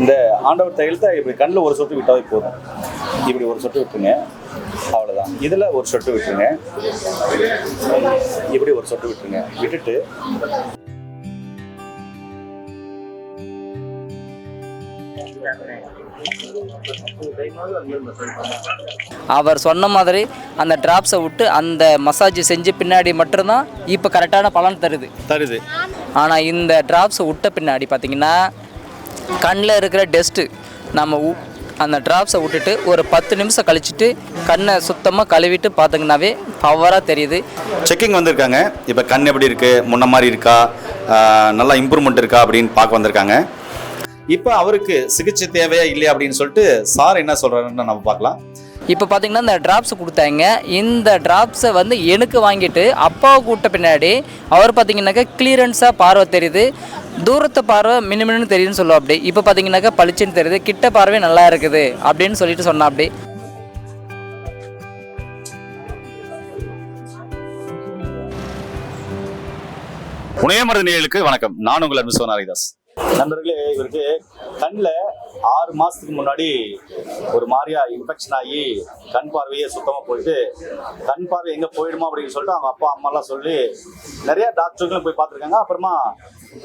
இந்த ஆண்டவர் தைலத்தை இப்படி கண்ணில் ஒரு சொட்டு விட்டாவே போதும். இப்படி ஒரு சொட்டு விட்டுருங்க. அவ்வளோதான் இதில் ஒரு சொட்டு விட்டுருங்க. இப்படி ஒரு சொட்டு விட்டுருங்க. விட்டுட்டு அவர் சொன்ன மாதிரி அந்த டிராப்ஸை விட்டு அந்த மசாஜ் செஞ்ச பின்னாடி மட்டும்தான் இப்போ கரெக்டான பலன் தருது. தருது. ஆனால் இந்த டிராப்ஸை விட்ட பின்னாடி பார்த்தீங்கன்னா கண்ணில் இருக்கிற டெஸ்ட்டு நம்ம அந்த டிராப்ஸை விட்டுட்டு ஒரு பத்து நிமிஷம் கழிச்சிட்டு கண்ணை சுத்தமாக கழுவிட்டு பார்த்தீங்கன்னாவே பவராக தெரியுது. செக்கிங் வந்திருக்காங்க. இப்போ கண் எப்படி இருக்கு? முன்ன மாதிரி இருக்கா? நல்லா இம்ப்ரூவ்மெண்ட் இருக்கா அப்படின்னு பார்க்க வந்திருக்காங்க. இப்போ அவருக்கு சிகிச்சை தேவையா இல்லையா அப்படின்னு சொல்லிட்டு சார் என்ன சொல்றாருன்னு நம்ம பார்க்கலாம். இப்போ பார்த்தீங்கன்னா இந்த டிராப்ஸ் கொடுத்தாங்க. இந்த டிராப்ஸை வந்து எனக்கு வாங்கிட்டு அப்பாவை கூட்ட பின்னாடி அவர் பார்த்தீங்கன்னாக்கா கிளியரன்ஸாக பார்வை தெரியுது. தூரத்தை பார்வை மினுமினு தெரியுதுன்னு சொல்லுவோம் அப்படி. இப்போ பார்த்தீங்கன்னாக்கா பளிச்சுன்னு தெரியுது. கிட்ட பார்வை நல்லா இருக்குது அப்படின்னு சொல்லிட்டு சொன்னா அப்படி. புனையமரது நேயலுக்கு வணக்கம். நான் உங்கள் அன்பு சோனாரிதாஸ். நண்பர்களே இவருக்கு கண்ணில் ஆறு மாதத்துக்கு முன்னாடி ஒரு மாதிரியா இன்ஃபெக்ஷன் ஆகி கண் பார்வையே சுத்தமாக போயிட்டு கண் பார்வை எங்கே போயிடுமா அப்படின்னு சொல்லிட்டு அவங்க அப்பா அம்மாலாம் சொல்லி நிறையா டாக்டர்களும் போய் பார்த்துருக்காங்க. அப்புறமா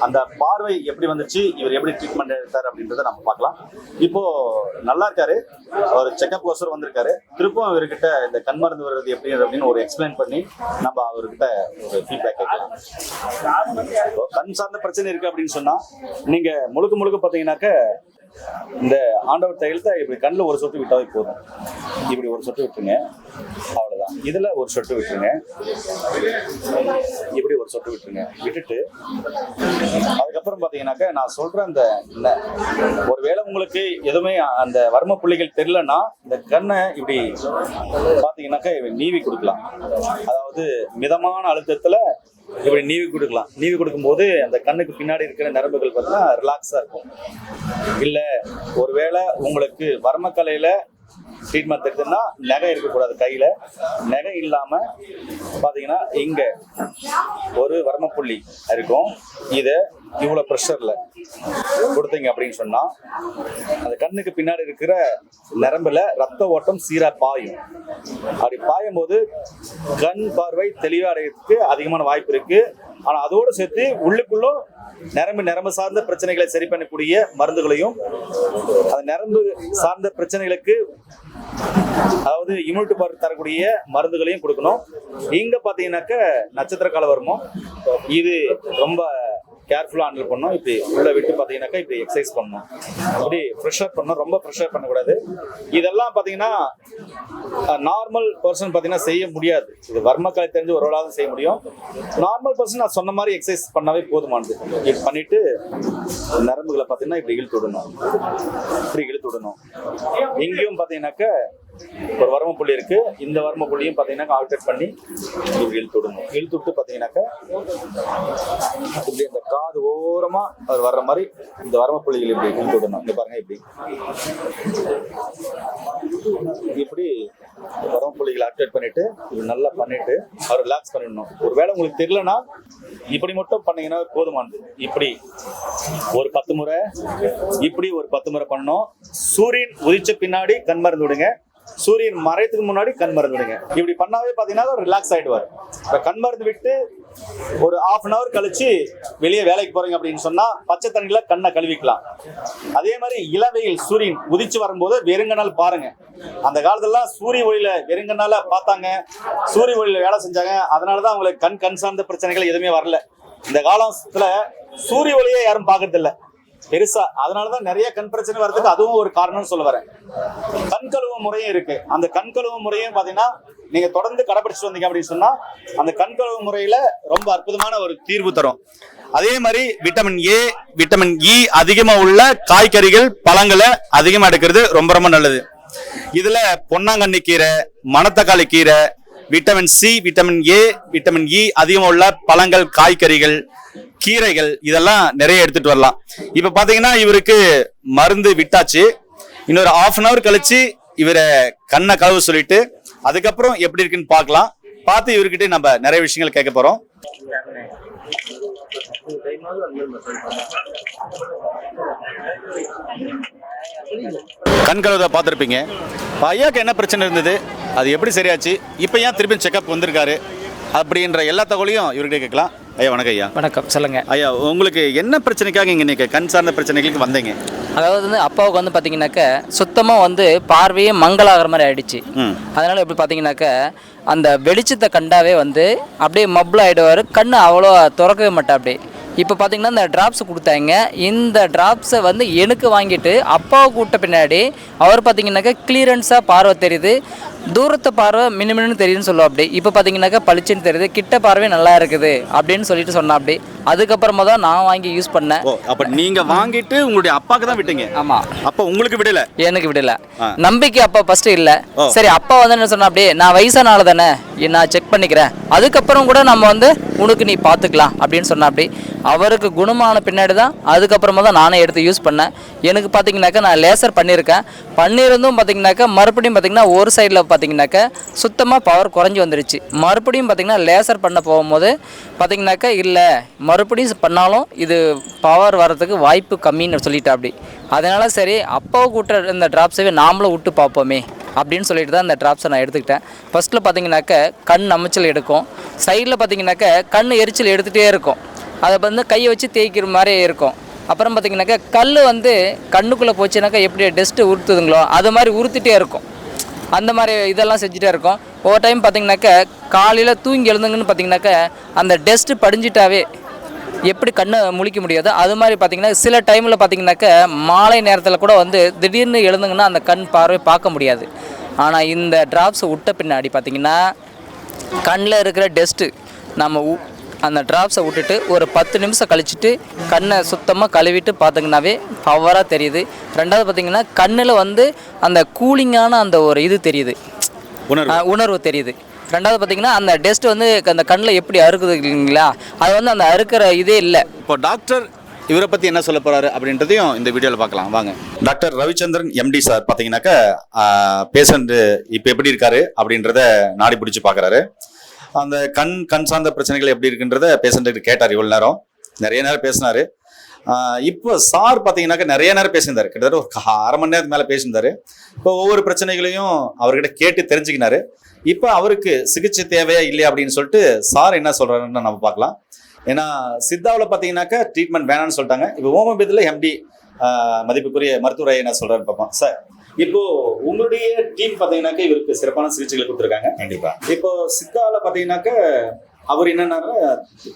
அந்த பார்வை எப்படி வந்துச்சு இவர் எப்படி ட்ரீட்மெண்ட் எடுத்தார் அப்படின்றத நம்ம பார்க்கலாம். இப்போ நல்லா இருக்காரு. அவர் செக்அப் கோசரம் வந்திருக்காரு. திருப்பும் இவர்கிட்ட இந்த கண் மருந்து வருது எப்படி அப்படின்னு ஒரு எக்ஸ்பிளைன் பண்ணி நம்ம அவர்கிட்ட ஒரு ஃபீட்பேக் கேட்கலாம். கண் சார்ந்த பிரச்சனை இருக்கு அப்படின்னு சொன்னா நீங்க முழுக்க முழுக்க பாத்தீங்கன்னாக்க இந்த ஆண்டவர் தையலத்தை இப்படி கண்ணில் ஒரு சொட்டு விட்டாவே போதும். இப்படி ஒரு சொட்டு விட்டுருங்க. அவ்வளவுதான். இதுல ஒரு சொட்டு விட்டுருங்க. இப்படி ஒரு சொட்டு விட்டுருங்க. விட்டுட்டு அதுக்கப்புறம் பாத்தீங்கன்னாக்க நான் சொல்ற அந்த ஒருவேளை உங்களுக்கு எதுவுமே அந்த வர்ம புள்ளிகள் தெரியலன்னா இந்த கண்ணை இப்படி பாத்தீங்கன்னாக்க நீவி கொடுக்கலாம். அதாவது மிதமான அழுத்தத்துல இப்படி நீவி கொடுக்கலாம். நீவி கொடுக்கும்போது அந்த கண்ணுக்கு பின்னாடி இருக்கிற நரம்புகள் பார்த்தீங்கன்னா ரிலாக்ஸாக இருக்கும். இல்லை ஒருவேளை உங்களுக்கு வர்மக்கலையில் ட்ரீட்மெண்ட் தெரியுதுன்னா நகை இருக்கக்கூடாது கையில். நகை இல்லாமல் பார்த்தீங்கன்னா இங்கே ஒரு வர்மப்புள்ளி இருக்கும். இதை இவ்வளவு ப்ரெஷர்ல கொடுத்தீங்க அப்படின்னு சொன்னா அந்த கண்ணுக்கு பின்னாடி இருக்கிற நரம்புல ரத்த ஓட்டம் சீரா பாயும். அப்படி பாயும் போது கண் பார்வை தெளிவாக அடையிறதுக்கு அதிகமான வாய்ப்பு இருக்கு. ஆனா அதோடு சேர்த்து உள்ளுக்குள்ளும் நரம்பு நரம்பு சார்ந்த பிரச்சனைகளை சரி பண்ணக்கூடிய மருந்துகளையும் அந்த நரம்பு சார்ந்த பிரச்சனைகளுக்கு அதாவது இம்யூனிட்டி பவர் தரக்கூடிய மருந்துகளையும் கொடுக்கணும். இங்க பாத்தீங்கன்னாக்க நட்சத்திர கால வருமோ? இது ரொம்ப கேர்ஃபுல்லாக ஹேண்டில் பண்ணோம். இப்படி உள்ள விட்டு பார்த்தீங்கன்னாக்கா இப்படி எக்ஸசைஸ் பண்ணணும் அப்படி ப்ரெஷர் பண்ணணும் ரொம்ப ப்ரெஷர் பண்ணக்கூடாது. இதெல்லாம் பார்த்தீங்கன்னா நார்மல் பர்சன் பார்த்தீங்கன்னா செய்ய முடியாது. இது வர்ம கலை தெரிஞ்சு ஒரு தான் செய்ய முடியும். நார்மல் பர்சன் நான் சொன்ன மாதிரி எக்ஸசைஸ் பண்ணாவே போதுமானது. இப்படி பண்ணிட்டு நரம்புகளை பார்த்தீங்கன்னா இப்படி இழுத்து விடணும். இப்படி இழுத்து விடணும். எங்கேயும் பார்த்தீங்கன்னாக்க ஒரு வரம புள்ளி இருக்கு. இந்த வரம புள்ளியும் பார்த்தீங்கன்னா ஆல்டர் பண்ணி இப்படி இழுத்து விடணும் இழுத்து விட்டு பார்த்தீங்கன்னாக்க இப்படி அந்த காது ஓரமா அது வர்ற மாதிரி இந்த வரம புள்ளிகள் இப்படி இழுத்து விடணும் இங்க பாருங்க இப்படி. இப்படி வரம புள்ளிகளை ஆக்டிவேட் பண்ணிட்டு இது நல்லா பண்ணிட்டு அவர் ரிலாக்ஸ் பண்ணிடணும். ஒருவேளை உங்களுக்கு தெரியலனா இப்படி மட்டும் பண்ணீங்கன்னா போதுமானது. இப்படி ஒரு பத்து முறை இப்படி ஒரு பத்து முறை பண்ணணும். சூரியன் உதிச்ச பின்னாடி கண் மருந்து விடுங்க. சூரியன் மறையத்துக்கு முன்னாடி கண் மருந்து விடுங்க இப்படி பண்ணாவே பார்த்தீங்கன்னா ரிலாக்ஸ் ஆகிடுவார் இப்போ கண் மருந்து விட்டு ஒரு ஹாஃப் அன் ஹவர் கழிச்சு வெளியே வேலைக்கு போறீங்க அப்படின்னு சொன்னா பச்சை தண்ணியில கண்ணை கழுவிக்கலாம். அதே மாதிரி இளவெயில் சூரியன் உதிச்சு வரும்போது வெறுங்கனால் பாருங்க. அந்த காலத்துலலாம் சூரிய ஒளியில வெறுங்கனால பார்த்தாங்க. சூரிய ஒளியில வேலை செஞ்சாங்க. அதனாலதான் அவங்களுக்கு கண் கண் சார்ந்த பிரச்சனைகள் எதுவுமே வரல. இந்த காலத்துல சூரிய ஒளியே யாரும் பார்க்கறது இல்லை பெருசா அதனாலதான் நிறைய கண் பிரச்சனை வர்றதுக்கு அதுவும் ஒரு காரணம்னு சொல்ல வரேன். கண் கழுவு முறையும் இருக்கு. அந்த கண் கழுவு முறையும் பாத்தீங்கன்னா நீங்க தொடர்ந்து கடைபிடிச்சு வந்தீங்க அப்படின்னு சொன்னா அந்த கண் கழுவு முறையில ரொம்ப அற்புதமான ஒரு தீர்வு தரும். அதே மாதிரி விட்டமின் ஏ விட்டமின் இ அதிகமா உள்ள காய்கறிகள் பழங்களை அதிகமா எடுக்கிறது ரொம்ப ரொம்ப நல்லது. இதுல பொன்னாங்கண்ணி கீரை மணத்தக்காளி கீரை vitamin C vitamin A vitamin E அதிகமாக உள்ள பழங்கள் காய்கறிகள் கீரைகள் இதெல்லாம் நிறைய எடுத்துட்டு வரலாம். இப்போ பார்த்தீங்கன்னா இவருக்கு மருந்து விட்டாச்சு. இன்னொரு ஆஃப் அன் ஹவர் கழிச்சு இவரை கண்ணை கழுவு சொல்லிட்டு அதுக்கப்புறம் எப்படி இருக்குன்னு பார்க்கலாம். பார்த்து இவர்கிட்ட நம்ம நிறைய விஷயங்கள் கேட்க போகிறோம் கண் கழுதை பார்த்துருப்பீங்க ஐயாக்கு என்ன பிரச்சனை இருந்தது? அது எப்படி சரியாச்சு? இப்போ ஏன் திருப்பி செக்கப் வந்திருக்காரு? அப்படின்ற எல்லா தகவலையும் இவர்கிட்ட கேட்கலாம். ஐயா வணக்கம் ஐயா. வணக்கம் சொல்லுங்க. ஐயா உங்களுக்கு என்ன பிரச்சனைக்காக இங்கே நீங்கள் கண் சார்ந்த பிரச்சனைகளுக்கு வந்தீங்க? அதாவது வந்து அப்பாவுக்கு வந்து பார்த்தீங்கன்னாக்க சுத்தமாக வந்து பார்வையே மங்கலாகிற மாதிரி ஆயிடுச்சு. அதனால் எப்படி பார்த்தீங்கன்னாக்க அந்த வெளிச்சத்தை கண்டாவே வந்து அப்படியே மப்ள ஆகிடுவார் கண் அவ்வளோ திறக்கவே மாட்டேன் அப்படியே. இப்போ பார்த்தீங்கன்னா இந்த ட்ராப்ஸ் கொடுத்தாங்க. இந்த ட்ராப்ஸை வந்து எனக்கு வாங்கிட்டு அப்பாவை கூட்ட பின்னாடி அவர் பார்த்தீங்கன்னாக்கா கிளியரன்ஸாக பார்வை தெரியுது. தூரத்து பார்வை மினுமினு தெரியுதுன்னு சொல்லுவோம் அப்படி. இப்போ பார்த்தீங்கன்னாக்கா பளிச்சுன்னு தெரியுது. கிட்ட பார்வை நல்லா இருக்குது அப்படின்னு சொல்லிட்டு சொன்னா அப்படி. அதுக்கப்புறமா தான் நான் வாங்கி யூஸ் பண்ணேன். அப்போ நீங்கள் வாங்கிட்டு உங்களுடைய அப்பாவுக்கு தான் விட்டீங்க? ஆமாம் அப்போ உங்களுக்கு விடல? எனக்கு விடல. நம்பிக்கை அப்பா ஃபர்ஸ்ட் இல்ல. சரி அப்பா வந்து என்ன சொன்னா அப்படியே நான் வயசான ஆளு தானே நான் செக் பண்ணிக்கிறேன். அதுக்கப்புறம் கூட நம்ம வந்து உனக்கு நீ பார்த்துக்கலாம் அப்படின்னு சொன்னா அப்படி. அவருக்கு குணமான பின்னாடி தான் அதுக்கப்புறமா தான் நானே எடுத்து யூஸ் பண்ணேன். எனக்கு பார்த்தீங்கன்னாக்கா நான் லேசர் பண்ணியிருக்கேன். பண்ணியிருந்தும் பார்த்தீங்கன்னாக்கா மறுபடியும் பார்த்தீங்கன்னா ஒரு சைடில் பார்த்தீங்கன்னாக்கா சுத்தமாக பவர் குறைஞ்சி வந்துருச்சு. மறுபடியும் பார்த்திங்கன்னா லேசர் பண்ண போகும்போது பார்த்திங்கனாக்கா இல்லை மறுபடியும் பண்ணாலும் இது பவர் வர்றதுக்கு வாய்ப்பு கம்மின்னு சொல்லிட்டா அப்படி அதனால் சரி அப்போ கூட்ட இந்த ட்ராப்ஸவே நாமளும் விட்டு பார்ப்போமே அப்படின்னு சொல்லிட்டு தான் இந்த ட்ராப்ஸை நான் எடுத்துக்கிட்டேன். ஃபஸ்ட்டில் பார்த்தீங்கன்னாக்க கண் அமைச்சல் எடுக்கும். சைடில் பார்த்தீங்கன்னாக்க கண் எரிச்சல் எடுத்துகிட்டே இருக்கும். அதை வந்து கையை வச்சு தேய்க்கிற மாதிரி இருக்கும். அப்புறம் பார்த்தீங்கன்னாக்கா கல் வந்து கண்ணுக்குள்ளே போச்சுனாக்கா எப்படி டஸ்ட்டு உறுத்துதுங்களோ அது மாதிரி உறுத்திட்டே இருக்கும். அந்த மாதிரி இதெல்லாம் செஞ்சுட்டே இருக்கோம். ஒவ்வொரு டைம் பார்த்தீங்கன்னாக்கா காலையில் தூங்கி எழுந்துங்கன்னு பார்த்தீங்கன்னாக்கா அந்த டெஸ்ட்டு படிஞ்சிட்டாவே எப்படி கண்ணை முழிக்க முடியாதோ? அது மாதிரி பார்த்தீங்கன்னா சில டைமில் பார்த்தீங்கன்னாக்கா மாலை நேரத்தில் கூட வந்து திடீர்னு எழுந்துங்கன்னா அந்த கண் பார்வை பார்க்க முடியாது. ஆனால் இந்த ட்ராப்ஸ் விட்ட பின்னாடி பார்த்திங்கன்னா கண்ணில் இருக்கிற டெஸ்ட்டு நம்ம உ- அந்த ட்ராப்ஸை விட்டுட்டு ஒரு பத்து நிமிஷம் கழிச்சிட்டு கண்ணை சுத்தமாக கழுவிட்டு பார்த்தீங்கன்னாவே பவராக தெரியுது. ரெண்டாவது பார்த்தீங்கன்னா கண்ணில் வந்து அந்த கூலிங்கான அந்த ஒரு இது தெரியுது. உணர்வு. தெரியுது. ரெண்டாவது பார்த்தீங்கன்னா அந்த டெஸ்ட் வந்து அந்த கண்ணில் எப்படி அறுக்குது இல்லைங்களா? அது வந்து அந்த அறுக்கிற இதே இல்லை. இப்போ டாக்டர் இவரை பற்றி என்ன சொல்ல போறாரு அப்படின்றதையும் இந்த வீடியோவில் பார்க்கலாம். வாங்க. டாக்டர் ரவிச்சந்திரன் எம்டி சார் பார்த்தீங்கன்னாக்கா பேஷண்ட் இப்போ எப்படி இருக்காரு அப்படின்றத நாடி பிடிச்சி பார்க்குறாரு அந்த கண் கண் சார்ந்த பிரச்சனைகள் எப்படி இருக்குன்றத பேஷண்ட்டுக்கு கேட்டார் இவ்வளோ நேரம். நிறைய நேரம் பேசினாரு. இப்போ சார் பார்த்தீங்கன்னாக்கா நிறைய நேரம் பேசியிருந்தார். கிட்டத்தட்ட ஒரு அரை மணி நேரத்துக்கு மேலே பேசியிருந்தார். இப்போ ஒவ்வொரு பிரச்சனைகளையும் அவர்கிட்ட கேட்டு தெரிஞ்சுக்கினாரு. இப்போ அவருக்கு சிகிச்சை தேவையா இல்லையா அப்படின்னு சொல்லிட்டு சார் என்ன சொல்கிறாருன்னு நம்ம பார்க்கலாம். ஏன்னா சித்தாவில் பார்த்தீங்கன்னாக்கா ட்ரீட்மெண்ட் வேணாம்னு சொல்லிட்டாங்க. இப்போ ஹோமியோபதியில் எம்டி மதிப்புக்குரிய மருத்துவரை என்ன சொல்கிறாருன்னு பார்ப்போம். சார். இப்போ உங்களுடைய டீம் பார்த்தீங்கன்னாக்கா இவருக்கு சிறப்பான சிகிச்சைகளை கொடுத்துருக்காங்க. கண்டிப்பா. இப்போ சித்தாவில் பார்த்தீங்கன்னாக்கா அவர் என்னன்னா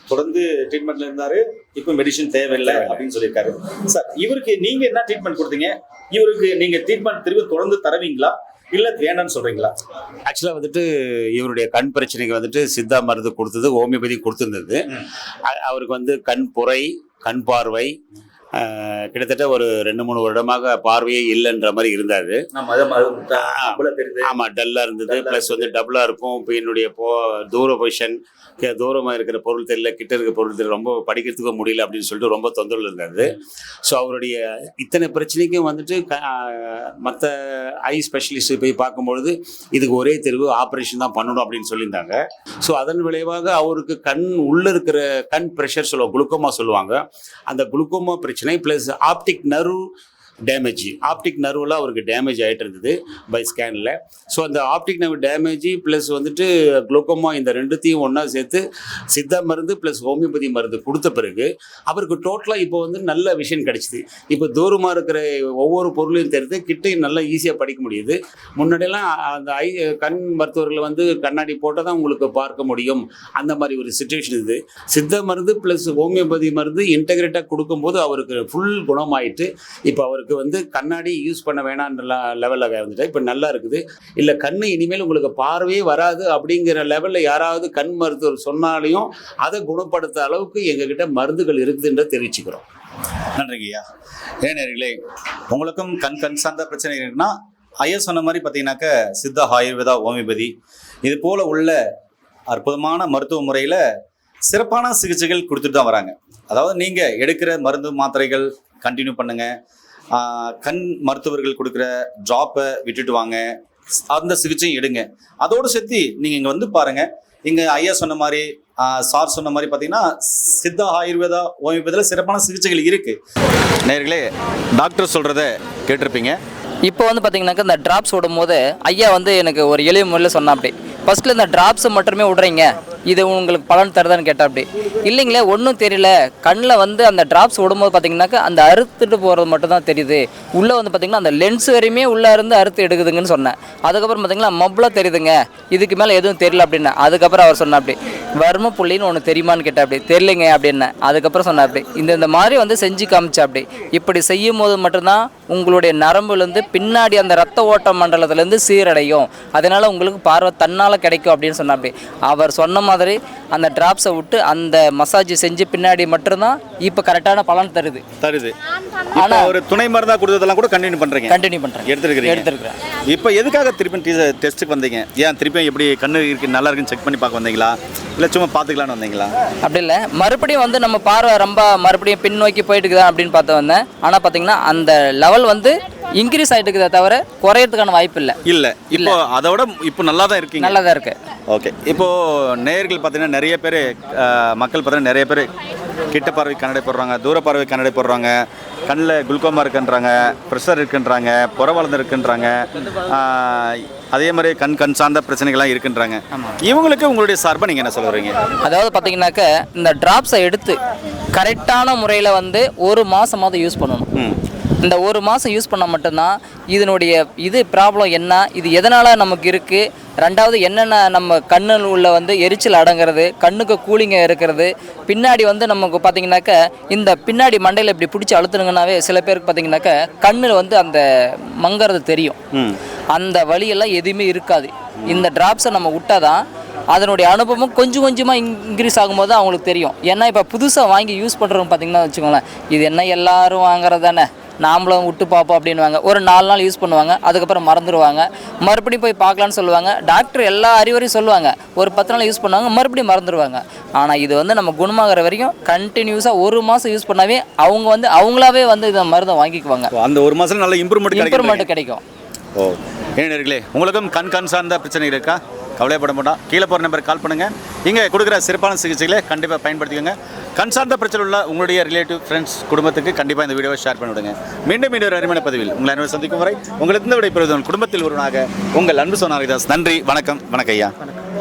தொடர்ந்து ட்ரீட்மெண்ட்ல இருந்தாரு இப்போ மெடிசன் தேவையில்லை அப்படின்னு சொல்லியிருக்காரு. சார் இவருக்கு நீங்க என்ன ட்ரீட்மெண்ட் கொடுத்தீங்க? இவருக்கு நீங்க ட்ரீட்மெண்ட் திரும்பி தொடர்ந்து தருவீங்களா? இல்ல வேண்டாம்னு சொல்றீங்களா? ஆக்சுவலாக வந்துட்டு இவருடைய கண் பிரச்சனைக்கு வந்துட்டு சித்தா மருந்து கொடுத்தது ஹோமியோபதி கொடுத்துருந்தது. அவருக்கு வந்து கண் புரை கண் பார்வை கிட்டத்தட்ட ஒரு ரெண்டு மூணு வருடமாக பார்வையே இல்லைன்ற மாதிரி இருந்தாரு. நம்ம அதை அவ்வளவு தெரியுது. ஆமா டல்லா இருந்தது. ப்ளஸ் வந்து டபுளா இருக்கும். இப்போ என்னுடைய போ தூர பொசிஷன் தூரமாக இருக்கிற பொருள் தெரியல கிட்ட இருக்க பொருள் தெரியல ரொம்ப படிக்கிறதுக்கு முடியல அப்படின்னு சொல்லிட்டு ரொம்ப தொந்தரவு இருந்தாரு. ஸோ அவருடைய இத்தனை பிரச்சனைக்கும் வந்துட்டு மற்ற ஐ ஸ்பெஷலிஸ்ட் போய் பார்க்கும்பொழுது இதுக்கு ஒரே தெரிவு ஆப்ரேஷன் தான் பண்ணணும் அப்படின்னு சொல்லியிருந்தாங்க. ஸோ அதன் விளைவாக அவருக்கு கண் உள்ள இருக்கிற கண் ப்ரெஷர் சொல்லுவாங்க குளுக்கோமா சொல்லுவாங்க. அந்த குளுக்கோமா பிரச்சனை பிரச்சனை plus optic nerve damage optic நர்வில் அவருக்கு டேமேஜ் ஆகிட்டு இருந்தது பை ஸ்கேனில் ஸோ அந்த ஆப்டிக் நர்வ் டேமேஜ் ப்ளஸ் வந்துட்டு குளுக்கோமா இந்த ரெண்டுத்தையும் ஒன்றா சேர்த்து சித்தா மருந்து ப்ளஸ் ஹோமியோபதி மருந்து கொடுத்த பிறகு அவருக்கு டோட்டலாக இப்போ வந்து நல்ல விஷயம் கிடைச்சிது. இப்போ தூரமாக இருக்கிற ஒவ்வொரு பொருளையும் தெரிந்து கிட்டையும் நல்லா ஈஸியாக படிக்க முடியுது. முன்னாடியெல்லாம் அந்த ஐ கண் மருத்துவர்கள் வந்து கண்ணாடி போட்டால் தான் உங்களுக்கு பார்க்க முடியும். அந்த மாதிரி ஒரு சுச்சுவேஷன் இது. சித்த மருந்து ப்ளஸ் ஹோமியோபதி மருந்து இன்டகிரேட்டாக கொடுக்கும்போது அவருக்கு ஃபுல் குணமாயிட்டு இப்போ அவருக்கு வந்து கண்ணாடி யூஸ் பண்ண வேணான்ற லெவலில் வந்துட்டு இப்போ நல்லா இருக்குது. இல்லை கண் இனிமேல் உங்களுக்கு பார்வையே வராது அப்படிங்கிற லெவலில் யாராவது கண் மருத்துவர் சொன்னாலையும் அதை குணப்படுத்த அளவுக்கு எங்ககிட்ட மருந்துகள் இருக்குதுன்ற தெரிவிச்சுக்கிறோம். நன்றிங்கய்யா ஏன் நேர்களே உங்களுக்கும் கண் கண் சார்ந்த பிரச்சனை இருக்குன்னா ஐயா சொன்ன மாதிரி பார்த்தீங்கன்னாக்க சித்தா ஆயுர்வேதா ஹோமியோபதி இது போல உள்ள அற்புதமான மருத்துவ முறையில் சிறப்பான சிகிச்சைகள் கொடுத்துட்டு தான் வராங்க. அதாவது நீங்கள் எடுக்கிற மருந்து மாத்திரைகள் கண்டினியூ பண்ணுங்கள் கண் மருத்துவர்கள் கொடுக்குற ட்ராப்பை விட்டுட்டு வாங்க. அந்த சிகிச்சையும் எடுங்க. அதோடு சேர்த்து நீங்கள் இங்கே வந்து பாருங்கள் இங்கே ஐயா சொன்ன மாதிரி சார் சொன்ன மாதிரி பார்த்தீங்கன்னா சித்தா ஆயுர்வேதா ஹோமியோபதியில் சிறப்பான சிகிச்சைகள் இருக்குது நேர்களே டாக்டர் சொல்கிறத கேட்டிருப்பீங்க. இப்போ வந்து பார்த்தீங்கன்னாக்கா இந்த ட்ராப்ஸ் விடும் போது ஐயா வந்து எனக்கு ஒரு எளிய முறையில் சொன்னா அப்படி ஃபஸ்ட்டில் இந்த ட்ராப்ஸை மட்டுமே விடுறீங்க. இது உங்களுக்கு பலன் தருதான்னு கேட்டால் அப்படி. இல்லைங்களே ஒன்றும் தெரியல. கண்ணில் வந்து அந்த ட்ராப்ஸ் விடும்போது பார்த்தீங்கன்னாக்கா அந்த அறுத்துட்டு போகிறது மட்டும் தான் தெரியுது. உள்ளே வந்து பார்த்தீங்கன்னா அந்த லென்ஸ் வரையுமே உள்ளே இருந்து அறுத்து எடுக்குதுங்கன்னு சொன்னேன். அதுக்கப்புறம் பார்த்தீங்கன்னா மబ్బளாக தெரியுதுங்க. இதுக்கு மேலே எதுவும் தெரியல அப்படின்னா. அதுக்கப்புறம் அவர் சொன்ன அப்படி. வர்ம புள்ளின்னு ஒன்று தெரியுமான்னு கேட்டா அப்படி. தெரியலைங்க அப்படின்னு. அதுக்கப்புறம் சொன்ன அப்படி. இந்த இந்த மாதிரி வந்து செஞ்சு காமிச்சா அப்படி. இப்படி செய்யும் போது மட்டும்தான் உங்களுடைய நரம்புலேருந்து பின்னாடி அந்த ரத்த ஓட்ட மண்டலத்துலேருந்து சீரடையும். அதனால் உங்களுக்கு பார்வை தன்னால் கிடைக்கும் அப்படின்னு சொன்ன அப்படி. அவர் சொன்ன மாதிரி அந்த டிராப்ஸை விட்டு அந்த மசாஜ் செஞ்சு பின்னாடி மட்டும்தான் இப்போ கரெக்டான பலன் தருது. தருது. ஆனா ஒரு துணை மருந்தா கொடுத்ததெல்லாம் கூட கண்டினியூ பண்றீங்க. கண்டினியூ பண்ணுறேன் எடுத்துருக்கிறீங்க. எடுத்துருக்கிறேன். இப்போ எதுக்காக திருப்பி டெஸ்ட்டுக்கு வந்தீங்க? ஏன் திருப்பியும் எப்படி கண்ணு இருக்கு நல்லா இருக்குன்னு செக் பண்ணி பார்க்க வந்தீங்களா? இல்லை சும்மா பார்த்துக்கலான்னு வந்தீங்களா? அப்படி இல்லை. மறுபடியும் வந்து நம்ம பார்வை ரொம்ப மறுபடியும் பின்னோக்கி போயிட்டு இருக்குதா அப்படின்னு பார்த்து வந்தேன். ஆனால் பார்த்தீங்கன்னா அந்த லெவல் வந்து இன்க்ரீஸ் ஆகிட்டு இருக்குதே தவிர குறையறதுக்கான வாய்ப்பு இல்லை. இல்ல. இப்போ அதோட இப்போ நல்லா தான் இருக்கீங்க. நல்லா தான் இருக்கு. ஓகே. இப்போ நேயர்கள் பார்த்தீங்கன்னா நிறைய பேர் மக்கள் பார்த்தீங்கன்னா நிறைய பேர் கிட்ட பார்வை கண்ணடை போடுறாங்க தூர பார்வை கண்ணடை போடுறாங்க கண்ணில் குளுக்கோமா இருக்குன்றாங்க ப்ரெஷர் இருக்குன்றாங்க புற வளர்ந்து இருக்குன்றாங்க அதே மாதிரி கண் கண் சார்ந்த பிரச்சனைகள்லாம் இருக்குன்றாங்க. இவங்களுக்கு உங்களுடைய சார்பாக நீங்கள் என்ன சொல்ல வரீங்க? அதாவது பார்த்தீங்கன்னாக்க இந்த டிராப்ஸை எடுத்து கரெக்டான முறையில் வந்து ஒரு மாதமாவது யூஸ் பண்ணணும். இந்த ஒரு மாதம் யூஸ் பண்ணால் மட்டும்தான் இதனுடைய இது ப்ராப்ளம் என்ன இது எதனால் நமக்கு இருக்குது ரெண்டாவது என்னென்ன நம்ம கண்ணில் உள்ள வந்து எரிச்சல் அடங்குறது கண்ணுக்கு கூலிங்க இருக்கிறது பின்னாடி வந்து நமக்கு பார்த்தீங்கன்னாக்க இந்த பின்னாடி மண்டையில் இப்படி பிடிச்சி அழுத்துனுங்கனாவே சில பேருக்கு பார்த்தீங்கன்னாக்க கண்ணில் வந்து அந்த மங்கிறது தெரியும். அந்த வலியெல்லாம் எதுவுமே இருக்காது. இந்த டிராப்ஸை நம்ம விட்டாதான் அதனுடைய அனுபவம் கொஞ்சம் கொஞ்சமாக இன்க்ரீஸ் ஆகும்போது அவங்களுக்கு தெரியும். ஏன்னா இப்போ புதுசாக வாங்கி யூஸ் பண்ணுறவங்க பார்த்தீங்கன்னா வச்சுக்கோங்களேன் இது என்ன எல்லாரும் வாங்குறது தானே? நாமளும் விட்டு பார்ப்போம் அப்படின்வாங்க ஒரு நாலு நாள் யூஸ் பண்ணுவாங்க. அதுக்கப்புறம் மறந்துடுவாங்க. மறுபடியும் போய் பார்க்கலான்னு சொல்லுவாங்க. டாக்டர் எல்லா அறிவுரையும் சொல்லுவாங்க. ஒரு பத்து நாள் யூஸ் பண்ணுவாங்க. மறுபடியும் மறந்துடுவாங்க. ஆனால் இது வந்து நம்ம குணமாகிற வரைக்கும் கண்டினியூஸாக ஒரு மாதம் யூஸ் பண்ணாவே அவங்க வந்து அவங்களாவே வந்து இந்த மருந்தை வாங்கிக்குவாங்க. அந்த ஒரு மாதம் நல்ல இம்ப்ரூவ்மெண்ட் இம்ப்ரூவ்மெண்ட் கிடைக்கும். ஓ ஏனர்களே உங்களுக்கும் கண் கண் சார்ந்த பிரச்சனைகள் இருக்கா? கவலைப்பட மாட்டோம். கீழே போகிற நம்பருக்கு கால் பண்ணுங்கள் இங்கே கொடுக்குற சிறப்பான சிகிச்சைகளை கண்டிப்பாக பயன்படுத்திக்கோங்க. கண் சார்ந்த பிரச்சனை உள்ள உங்களுடைய ரிலேட்டிவ் ஃப்ரெண்ட்ஸ் குடும்பத்துக்கு கண்டிப்பாக இந்த வீடியோவை ஷேர் பண்ணிவிடுங்க மீண்டும் மீண்டும் ஒரு அருமையான பதிவில் உங்களை அனைவரும் சந்திக்கும் வரை உங்களுக்கு இந்த விடைபெறுவதன் குடும்பத்தில் ஒருவனாக உங்கள் அன்பு சோனாரிதாஸ் நன்றி வணக்கம் வணக்கம் ஐயா.